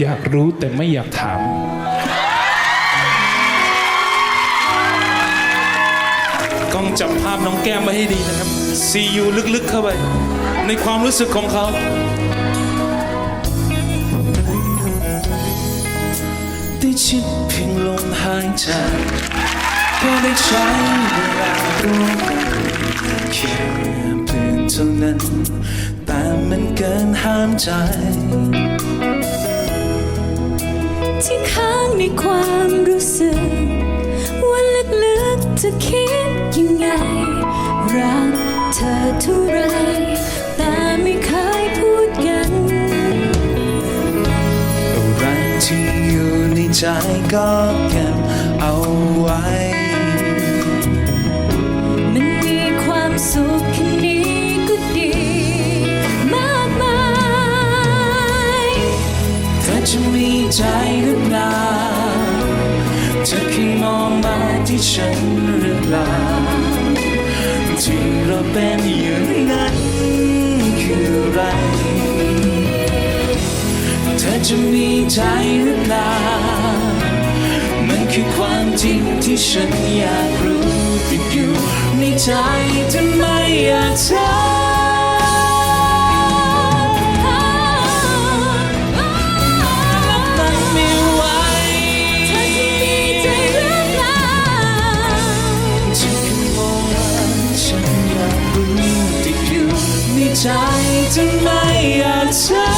อยากรู้แต่ไม่อยากถาม กล้องจับภาพน้องแก้มไว้ให้ดีนะครับซียูลึกๆเข้าไป ในความรู้สึกของเขาได้ชิดเพียงลมหายใจก็ได้ใช้เวลาร่วมกันแค่เพื่อนเท่านั้น แต่มันเกินห้ามใจ ที่ค้างในความรู้สึกว่าลึกๆจะคิดยังไง รักเธอเท่าไรแต่ไม่เคยพูดกันอะไรที่อยู่ในใจก็เก็บเอาไว้ จะมีใจหรือเปล่าเธอแค่มองมาที่ฉันหรือเปล่าที่เราเป็นอย่างนั้นคืออะไรเธอจะมีใจหรือเปล่ามันคือความจริงที่ฉันอยากรู้ติดอยู่ในใจทำไมอยากถาม ใจจนไม่อาจเช